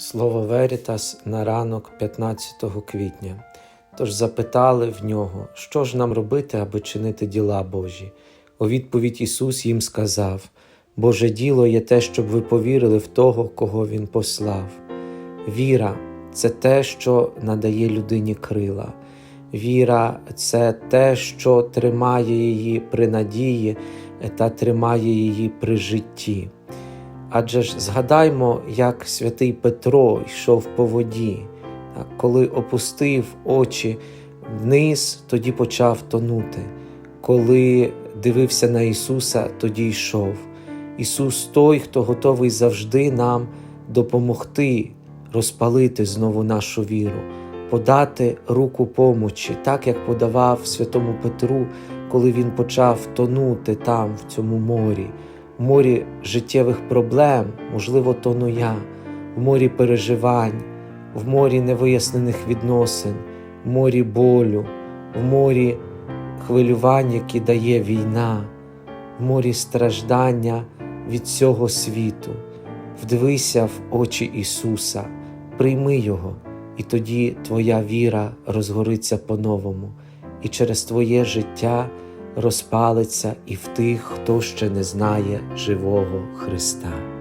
Слово Верітас на ранок 15 квітня. Тож запитали в нього, що ж нам робити, аби чинити діла Божі. У відповідь Ісус їм сказав: Боже діло є те, щоб ви повірили в того, кого Він послав. Віра це те, що надає людині крила. Віра це те, що тримає її при надії та тримає її при житті. Адже ж згадаймо, як святий Петро йшов по воді, коли опустив очі вниз, тоді почав тонути. Коли дивився на Ісуса, тоді йшов. Ісус той, хто готовий завжди нам допомогти розпалити знову нашу віру, подати руку помочі, так як подавав святому Петру, коли він почав тонути там, в цьому морі в морі життєвих проблем, можливо, тону я, в морі переживань, в морі невияснених відносин, в морі болю, в морі хвилювань, які дає війна, в морі страждання від цього світу. Вдивися в очі Ісуса, прийми Його, і тоді Твоя віра розгориться по-новому, і через Твоє життя розпалиться і в тих, хто ще не знає живого Христа.